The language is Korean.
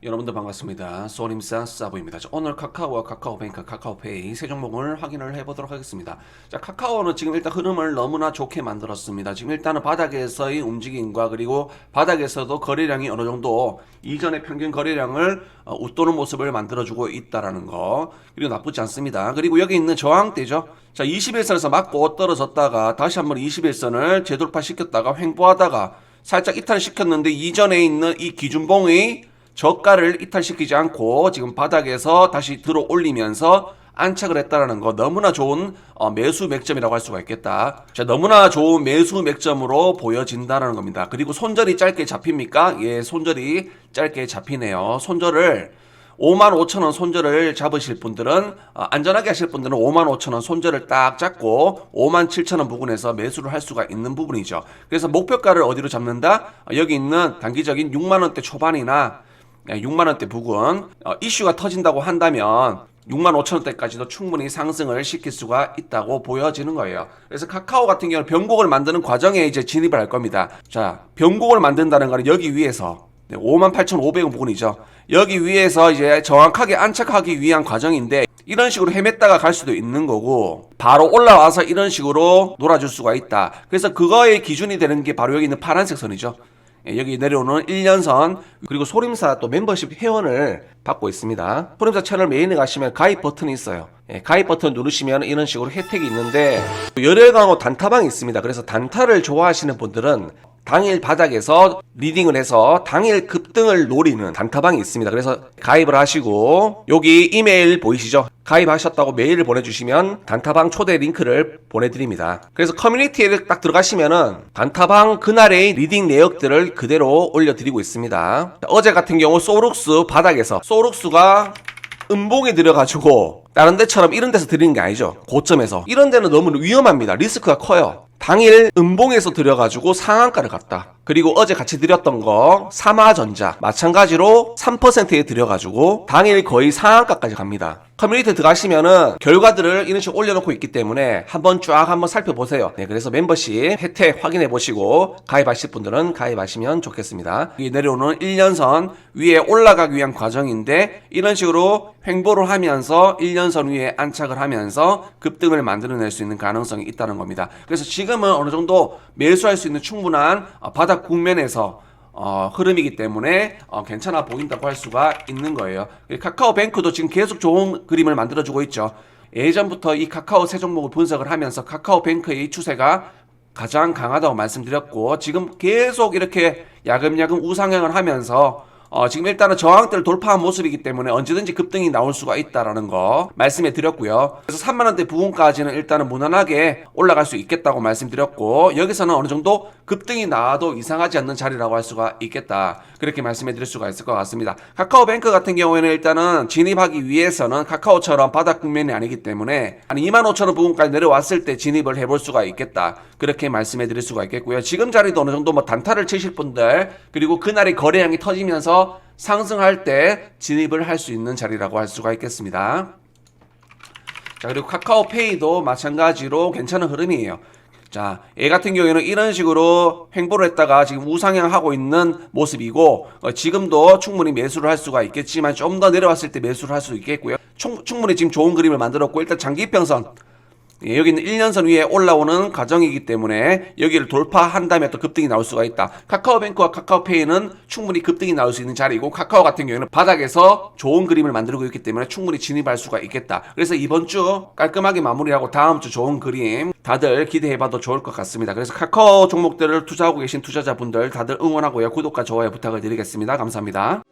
여러분들 반갑습니다. 소님사 사부입니다. 자, 오늘 카카오와 카카오뱅크, 카카오페이 세 종목을 확인을 해보도록 하겠습니다. 자, 카카오는 지금 일단 흐름을 너무나 좋게 만들었습니다. 지금 일단은 바닥에서의 움직임과 그리고 바닥에서도 거래량이 어느 정도 이전의 평균 거래량을 어, 웃도는 모습을 만들어주고 있다라는 거 그리고 나쁘지 않습니다. 그리고 여기 있는 저항대죠. 자, 21선에서 맞고 떨어졌다가 다시 한번 21선을 재돌파시켰다가 횡보하다가 살짝 이탈시켰는데 이전에 있는 이 기준봉의 저가를 이탈시키지 않고 지금 바닥에서 다시 들어 올리면서 안착을 했다라는 거 너무나 좋은 어, 매수 맥점이라고 할 수가 있겠다. 자, 너무나 좋은 매수 맥점으로 보여진다는 겁니다. 그리고 손절이 짧게 잡힙니까? 예, 손절이 짧게 잡히네요. 손절을 5만 5천 원 손절을 잡으실 분들은 어, 안전하게 하실 분들은 5만 5천 원 손절을 딱 잡고 5만 7천 원 부근에서 매수를 할 수가 있는 부분이죠. 그래서 목표가를 어디로 잡는다? 어, 여기 있는 단기적인 6만 원대 초반이나 6만 원대 부근 어, 이슈가 터진다고 한다면 6만 5천 원대까지도 충분히 상승을 시킬 수가 있다고 보여지는 거예요. 그래서 카카오 같은 경우는 변곡을 만드는 과정에 이제 진입을 할 겁니다. 자, 변곡을 만든다는 거는 여기 위에서 58,500원 부근이죠. 여기 위에서 이제 정확하게 안착하기 위한 과정인데 이런 식으로 헤맸다가 갈 수도 있는 거고 바로 올라와서 이런 식으로 놀아줄 수가 있다. 그래서 그거의 기준이 되는 게 바로 여기 있는 파란색 선이죠. 예, 여기 내려오는 1년선 그리고 소림사 또 멤버십 회원을 받고 있습니다. 소림사 채널 메인에 가시면 가입 버튼이 있어요. 예, 가입 버튼 누르시면 이런 식으로 혜택이 있는데 열혈강호 단타방이 있습니다. 그래서 단타를 좋아하시는 분들은 당일 바닥에서 리딩을 해서 당일 급등을 노리는 단타방이 있습니다. 그래서 가입을 하시고 여기 이메일 보이시죠? 가입하셨다고 메일을 보내주시면 단타방 초대 링크를 보내드립니다. 그래서 커뮤니티에 딱 들어가시면은 단타방 그날의 리딩 내역들을 그대로 올려드리고 있습니다. 어제 같은 경우 소룩스 바닥에서 소룩스가 음봉에 들어가지고 다른 데처럼 이런 데서 드리는 게 아니죠. 고점에서 이런 데는 너무 위험합니다. 리스크가 커요. 당일 음봉에서 들여가지고 상한가를 갔다. 그리고 어제 같이 드렸던 거 삼화전자 마찬가지로 3%에 들여가지고 당일 거의 상한가까지 갑니다. 커뮤니티 들어가시면은 결과들을 이런 식으로 올려놓고 있기 때문에 한번 쫙 한번 살펴보세요. 네, 그래서 멤버십 혜택 확인해 보시고 가입하실 분들은 가입하시면 좋겠습니다. 이 내려오는 1년선 위에 올라가기 위한 과정인데 이런 식으로 횡보를 하면서 1년선 위에 안착을 하면서 급등을 만들어낼 수 있는 가능성이 있다는 겁니다. 그래서 지금 은 어느 정도 매수할 수 있는 충분한 어, 바닥 국면에서 어, 흐름이기 때문에 어, 괜찮아 보인다고 할 수가 있는 거예요. 카카오뱅크도 지금 계속 좋은 그림을 만들어주고 있죠. 예전부터 이 카카오 세 종목을 분석을 하면서 카카오뱅크의 추세가 가장 강하다고 말씀드렸고 지금 계속 이렇게 야금야금 우상향을 하면서 어, 지금 일단은 저항대를 돌파한 모습이기 때문에 언제든지 급등이 나올 수가 있다라는 거 말씀해 드렸고요. 그래서 3만 원대 부분까지는 일단은 무난하게 올라갈 수 있겠다고 말씀드렸고 여기서는 어느 정도 급등이 나와도 이상하지 않는 자리라고 할 수가 있겠다. 그렇게 말씀해 드릴 수가 있을 것 같습니다. 카카오뱅크 같은 경우에는 일단은 진입하기 위해서는 카카오처럼 바닥 국면이 아니기 때문에 한 2만 5천 원 부분까지 내려왔을 때 진입을 해볼 수가 있겠다. 그렇게 말씀해 드릴 수가 있겠고요. 지금 자리도 어느 정도 뭐 단타를 치실 분들 그리고 그날의 거래량이 터지면서 상승할 때 진입을 할 수 있는 자리라고 할 수가 있겠습니다. 자, 그리고 카카오페이도 마찬가지로 괜찮은 흐름이에요. 자, 얘 같은 경우에는 이런 식으로 횡보를 했다가 지금 우상향하고 있는 모습이고, 어, 지금도 충분히 매수를 할 수가 있겠지만 좀 더 내려왔을 때 매수를 할 수 있겠고요. 충, 충분히 지금 좋은 그림을 만들었고, 일단 장기평선, 예, 여기는 1년선 위에 올라오는 과정이기 때문에 여기를 돌파한 다음에 또 급등이 나올 수가 있다. 카카오뱅크와 카카오페이는 충분히 급등이 나올 수 있는 자리고 카카오 같은 경우에는 바닥에서 좋은 그림을 만들고 있기 때문에 충분히 진입할 수가 있겠다. 그래서 이번 주 깔끔하게 마무리하고 다음 주 좋은 그림 다들 기대해봐도 좋을 것 같습니다. 그래서 카카오 종목들을 투자하고 계신 투자자분들 다들 응원하고요. 구독과 좋아요 부탁을 드리겠습니다. 감사합니다.